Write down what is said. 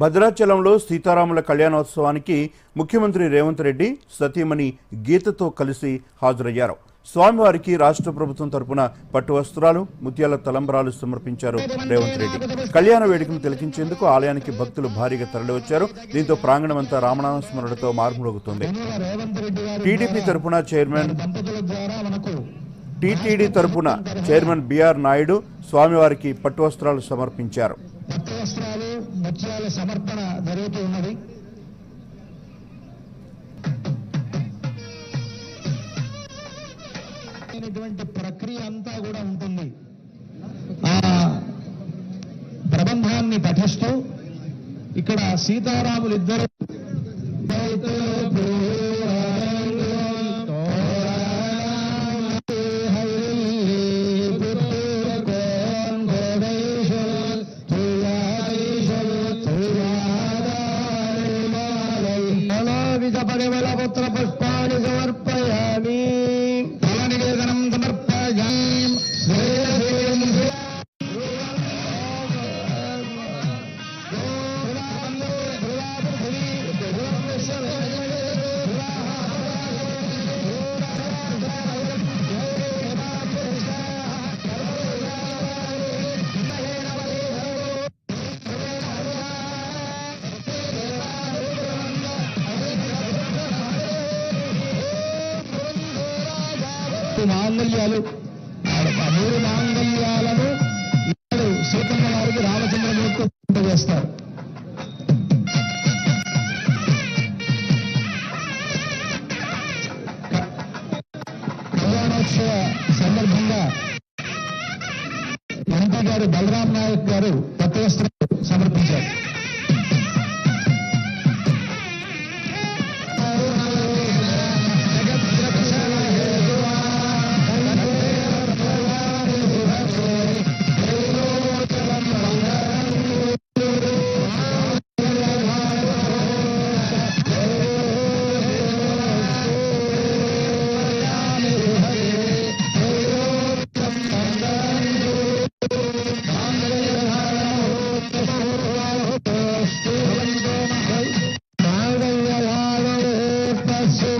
భద్రాచలంలో సీతారాముల కళ్యాణోత్సవానికి ముఖ్యమంత్రి రేవంత్ రెడ్డి సతీమణి గీతతో కలిసి హాజరయ్యారు. స్వామివారికి రాష్ట్ర ప్రభుత్వం తరపున పట్టు వస్త్రాలు ముత్యాల తలంబరాలు సమర్పించారు రేవంత్ రెడ్డి. కళ్యాణ వేడుకను తిలకించేందుకు ఆలయానికి భక్తులు భారీగా తరలివచ్చారు. దీంతో ప్రాంగణమంతా రామనామ స్మరణతో మార్మోగుతోంది టీడీపీ తరపున చైర్మన్ టీటీడీ తరపున చైర్మన్ బిఆర్ నాయుడు స్వామివారికి పట్టు వస్త్రాలు సమర్పించారు. పట్టు వస్త్రాలు ముత్యాల సమర్పణ జరుగుతూ ఉన్నది. అయినటువంటి ప్రక్రియ అంతా కూడా ఉంటుంది. ఆ ప్రబంధాన్ని పఠిస్తూ ఇక్కడ సీతారాములు ఇద్దరు మాంగళ్యాలు మూడు మాంగళ్యాలను ఇప్పుడు సీతమ్మ గారికి రామచంద్రమూర్తి చేస్తారు కళ్యాణోత్సవ సందర్భంగా ఎంపీ గారు బలరాం నాయక్ గారు పట్టు వస్త్రాలు సమర్పించారు. Yes.